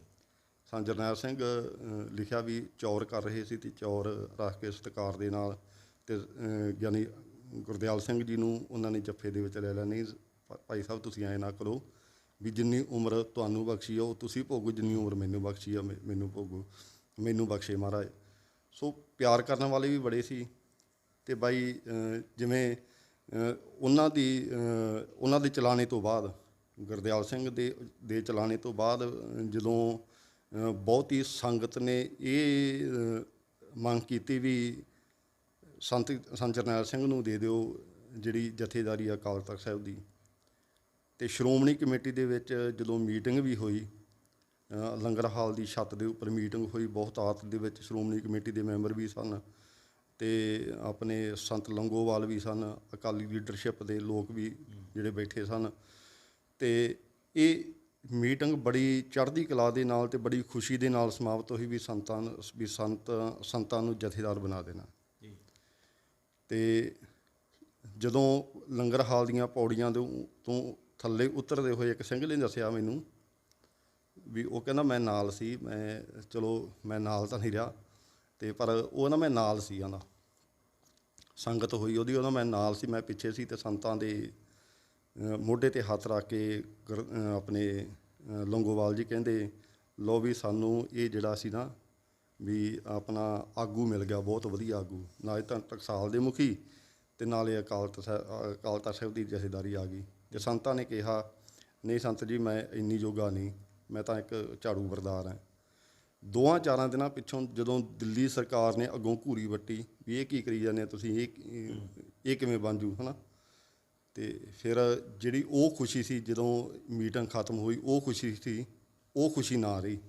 ਸੰਤ ਜਰਨੈਲ ਸਿੰਘ ਲਿਖਿਆ ਵੀ ਚੌਰ ਕਰ ਰਹੇ ਸੀ ਤੇ ਚੌਰ ਰੱਖ ਕੇ ਸਤਿਕਾਰ ਦੇ ਨਾਲ ਤੇ ਅਹ, ਗਿਆਨੀ ਗੁਰਦਿਆਲ ਸਿੰਘ ਜੀ ਨੂੰ ਉਹਨਾਂ ਨੇ ਜੱਫੇ ਦੇ ਵਿੱਚ ਲੈ ਲਿਆ ਨਹੀਂ ਭਾਈ ਸਾਹਿਬ ਤੁਸੀਂ ਐਂ ਨਾ ਕਰੋ ਵੀ ਜਿੰਨੀ ਉਮਰ ਤੁਹਾਨੂੰ ਬਖਸ਼ੀ ਆ, ਉਹ ਤੁਸੀਂ ਭੋਗੋ, ਜਿੰਨੀ ਉਮਰ ਮੈਨੂੰ ਬਖਸ਼ੀ ਆ, ਮੈ- ਮੈਨੂੰ ਭੋਗੋ। ਮੈਨੂੰ ਬਖਸ਼ੇ ਮਹਾਰਾਜ। ਸੋ ਪਿਆਰ ਕਰਨ ਵਾਲੇ ਵੀ ਬੜੇ ਸੀ। ਤੇ ਬਾਈ ਜਿਵੇਂ ਉਹਨਾਂ ਦੀ ਉਹਨਾਂ ਦੇ ਚਲਾਣੇ ਤੋਂ ਬਾਅਦ, ਗੁਰਦਿਆਲ ਸਿੰਘ ਦੇ ਦੇ ਚਲਾਣੇ ਤੋਂ ਬਾਅਦ, ਜਦੋਂ ਬਹੁਤੀ ਸੰਗਤ ਨੇ ਇਹ ਮੰਗ ਕੀਤੀ ਵੀ ਸੰਤ ਸੰਤ ਜਰਨੈਲ ਸਿੰਘ ਨੂੰ ਦੇ ਦਿਓ, ਜਿਹੜੀ ਜਥੇਦਾਰੀ ਆ, ਅਕਾਲ ਤਖਤ ਸਾਹਿਬ ਦੀ। ਤੇ ਸ਼੍ਰੋਮਣੀ ਕਮੇਟੀ ਦੇ ਵਿੱਚ ਜਦੋਂ ਮੀਟਿੰਗ ਵੀ ਹੋਈ ਲੰਗਰ ਹਾਲ ਦੀ ਛੱਤ ਦੇ ਉੱਪਰ ਮੀਟਿੰਗ ਹੋਈ ਬਹੁਤ ਆਤ ਦੇ ਵਿੱਚ ਸ਼੍ਰੋਮਣੀ ਕਮੇਟੀ ਦੇ ਮੈਂਬਰ ਵੀ ਸਨ ਤੇ ਆਪਣੇ ਸੰਤ ਲੰਗੋਵਾਲ ਵੀ ਸਨ ਅਕਾਲੀ ਲੀਡਰਸ਼ਿਪ ਦੇ ਲੋਕ ਵੀ ਜਿਹੜੇ ਬੈਠੇ ਸਨ ਤੇ ਇਹ ਮੀਟਿੰਗ ਬੜੀ ਚੜ੍ਹਦੀ ਕਲਾ ਦੇ ਨਾਲ ਤੇ ਬੜੀ ਖੁਸ਼ੀ ਦੇ ਨਾਲ ਸਮਾਪਤ ਹੋਈ ਵੀ ਸੰਤਾਂ ਵੀ ਸੰਤ ਸੰਤਾਂ ਨੂੰ ਜਥੇਦਾਰ ਬਣਾ ਦੇਣਾ। ਜੀ। ਤੇ ਜਦੋਂ ਲੰਗਰ ਹਾਲ ਦੀਆਂ ਪੌੜੀਆਂ ਤੋਂ ਥੱਲੇ ਉਤਰਦੇ ਹੋਏ ਇੱਕ ਸਿੰਘ ਨੇ ਦੱਸਿਆ ਮੈਨੂੰ ਵੀ ਉਹ ਕਹਿੰਦਾ ਮੈਂ ਨਾਲ ਸੀ ਮੈਂ ਚਲੋ ਮੈਂ ਨਾਲ ਤਾਂ ਨਹੀਂ ਰਿਹਾ ਤੇ ਪਰ ਉਹ ਨਾ ਮੈਂ ਨਾਲ ਸੀ ਆਂਦਾ ਸੰਗਤ ਹੋਈ ਉਹਦੀ ਉਹਦਾ ਮੈਂ ਨਾਲ ਸੀ ਮੈਂ ਪਿੱਛੇ ਸੀ ਤੇ ਸੰਤਾਂ ਦੇ ਮੋਢੇ ਤੇ ਹੱਥ ਰੱਖ ਕੇ ਗੁਰ- ਆਪਣੇ ਅ, ਲੰਗੋਵਾਲ ਜੀ ਕਹਿੰਦੇ ਲੋ ਵੀ ਸਾਨੂੰ ਇਹ ਜਿਹੜਾ ਸੀ ਨਾ ਵੀ ਆਪਣਾ ਆਗੂ ਮਿਲ ਗਿਆ ਬਹੁਤ ਵਧੀਆ ਆਗੂ। ਨਾਲੇ ਤਾਂ ਟਕਸਾਲ ਦੇ ਮੁਖੀ ਤੇ ਨਾਲੇ ਅਕਾਲ ਤਖਤ ਸਾਹਿਬ ਅਕਾਲ ਤਖਤ ਸਾਹਿਬ ਦੀ ਜਥੇਦਾਰੀ ਆ ਗਈ। ਤੇ ਸੰਤਾਂ ਨੇ ਕਿਹਾ, ਨਹੀਂ ਸੰਤ ਜੀ, ਮੈਂ ਇੰਨੀ ਜੋਗਾ ਨਹੀਂ, ਮੈਂ ਤਾਂ ਇੱਕ ਝਾੜੂ ਬਰਦਾਰ ਹਾਂ। ਦੋਆਂ ਚਾਰਾਂ ਦਿਨਾਂ ਪਿੱਛੋਂ ਜਦੋਂ ਦਿੱਲੀ ਸਰਕਾਰ ਨੇ ਅੱਗੋਂ ਘੂਰੀ ਵੱਟੀ, ਵੀ ਇਹ ਕੀ ਕਰੀ ਜਾਂਦੇ ਤੁਸੀਂ, ਇਹ ਇਹ ਕਿਵੇਂ ਬਣ ਜੂ, ਹਨਾ? ਤੇ ਫਿਰ ਜਿਹੜੀ ਉਹ ਖੁਸ਼ੀ ਸੀ, ਜਦੋਂ ਮੀਟਿੰਗ ਖਤਮ ਹੋਈ, ਉਹ ਖੁਸ਼ੀ ਸੀ, ਉਹ ਖੁਸ਼ੀ ਨਾ ਰਹੀ।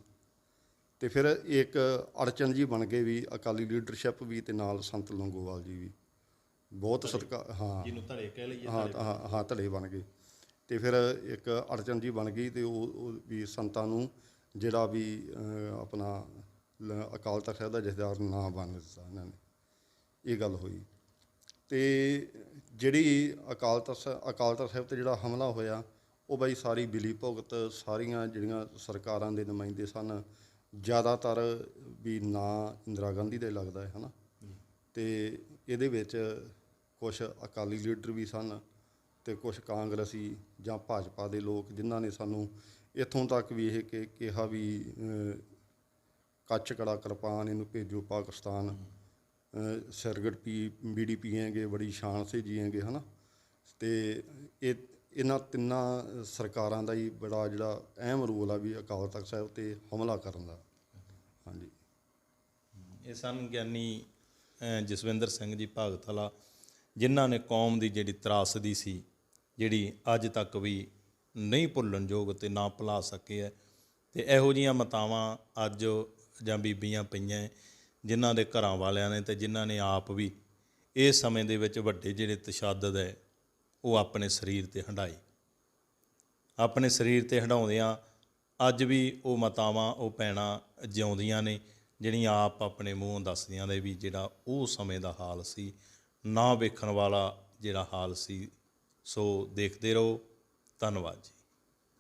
ਤੇ ਫਿਰ ਇੱਕ ਅੜਚਨ ਜੀ ਬਣ ਗਏ ਵੀ ਅਕਾਲੀ ਲੀਡਰਸ਼ਿਪ ਵੀ ਤੇ ਨਾਲ ਸੰਤ ਲੰਗੋਵਾਲ ਜੀ ਵੀ। ਬਹੁਤ ਸਤਿਕਾਰ ਹਾਂ। ਜਿਹਨੂੰ ਧੜੇ ਕਹਿ ਲਈਏ ਹਾਂ। ਹਾਂ ਹਾਂ ਧੜੇ ਬਣ ਗਏ। ਤੇ ਫਿਰ ਇੱਕ ਅੜਚਨ ਜੀ ਬਣ ਗਈ ਤੇ ਉਹ ਉਹ ਵੀ ਸੰਤਾਂ ਨੂੰ ਜਿਹੜਾ ਵੀ ਅਹ, ਆਪਣਾ ਲ- ਅਕਾਲ ਤਖਤ ਸਾਹਿਬ ਦਾ ਜਥੇਦਾਰ ਨਾ ਬਣ ਦਿੱਤਾ ਇਹਨਾਂ ਨੇ। ਇਹ ਗੱਲ ਹੋਈ। ਤੇ ਜਿਹੜੀ ਅਕਾਲ ਤਖਤ ਸਾਹਿਬ- ਅਕਾਲ ਤਖਤ ਸਾਹਿਬ ਤੇ ਜਿਹੜਾ ਹਮਲਾ ਹੋਇਆ ਉਹ ਬਾਈ ਸਾਰੀ ਬਿਲੀ ਭੁਗਤ ਸਾਰੀਆਂ ਜਿਹੜੀਆਂ ਸਰਕਾਰਾਂ ਦੇ ਨੁਮਾਇੰਦੇ ਸਨ ਜ਼ਿਆਦਾਤਰ ਵੀ ਨਾਂ ਇੰਦਰਾ ਗਾਂਧੀ ਦਾ ਹੀ ਲੱਗਦਾ ਹੈ ਹਨਾ? ਤੇ ਇਹਦੇ ਵਿੱਚ ਕੁਝ ਅਕਾਲੀ ਲੀਡਰ ਵੀ ਸਨ ਤੇ ਕੁਝ ਕਾਂਗਰਸੀ ਜਾਂ ਭਾਜਪਾ ਦੇ ਲੋਕ ਜਿਨ੍ਹਾਂ ਨੇ ਸਾਨੂੰ ਇੱਥੋਂ ਤੱਕ ਵੀ ਇਹ ਕਿ, ਕਿਹਾ ਵੀ ਕੱਚ ਕੜਾ ਕਿਰਪਾਨ ਇਹਨੂੰ ਭੇਜੋ ਪਾਕਿਸਤਾਨ। ਸਰਗੜ ਸਿਰਗੜ ਪੀ ਬੀੜੀ ਪੀਏਗੇ ਬੜੀ ਸ਼ਾਨ ਸੇ ਜੀਏਂਗੇ ਹਨਾ? ਤੇ ਇਹ, ਇਹਨਾਂ ਤਿੰਨਾਂ ਸਰਕਾਰਾਂ ਦਾ ਹੀ ਬੜਾ ਜਿਹੜਾ ਅਹਿਮ ਰੋਲ ਆ ਵੀ ਅਕਾਲ ਤਖਤ ਸਾਹਿਬ ਤੇ ਹਮਲਾ ਕਰਨ ਦਾ। ਹਾਂਜੀ। ਇਹ ਸਨ ਗਿਆਨੀ ਜਸਵਿੰਦਰ ਸਿੰਘ ਜੀ ਭਗਤ ਵਾਲਾ ਜਿਨ੍ਹਾਂ ਨੇ ਕੌਮ ਦੀ ਜਿਹੜੀ ਤਰਾਸਦੀ ਸੀ ਜਿਹੜੀ ਅੱਜ ਤੱਕ ਵੀ ਨਹੀਂ ਭੁੱਲਣਯੋਗ ਤੇ ਨਾ ਭੁਲਾ ਸਕੇ ਹੈ ਤੇ ਇਹੋ ਜੀਆਂ ਮਤਾਵਾਂ ਅੱਜ ਜਾਂ ਬੀਬੀਆਂ ਪਈਆਂ ਹੈ, ਜਿਨ੍ਹਾਂ ਦੇ ਘਰਾਂ ਵਾਲਿਆਂ ਨੇ ਤੇ ਜਿਨ੍ਹਾਂ ਨੇ ਆਪ ਵੀ ਇਸ ਸਮੇਂ ਦੇ ਵਿੱਚ ਵੱਡੇ ਜਿਹੜੇ ਤਸ਼ੱਦਦ ਹੈ ਉਹ ਆਪਣੇ ਸਰੀਰ ਤੇ ਹੰਡਾਈ ਆਪਣੇ ਸਰੀਰ ਤੇ ਹੰਡਾਉਂਦਿਆਂ ਅੱਜ ਵੀ ਉਹ ਮਤਾਵਾਂ ਉਹ ਭੈਣਾਂ ਜਿਉਂਦੀਆਂ ਨੇ ਜਿਹੜੀਆਂ ਆਪ ਆਪਣੇ ਮੂੰਹੋਂ ਦੱਸਦੀਆਂ ਨੇ ਵੀ ਜਿਹੜਾ ਉਹ ਸਮੇਂ ਦਾ ਹਾਲ ਸੀ ਨਾ ਵੇਖਣ ਵਾਲਾ ਜਿਹੜਾ ਹਾਲ ਸੀ ਸੋ ਦੇਖਦੇ ਰਹੋ। ਧੰਨਵਾਦ ਜੀ।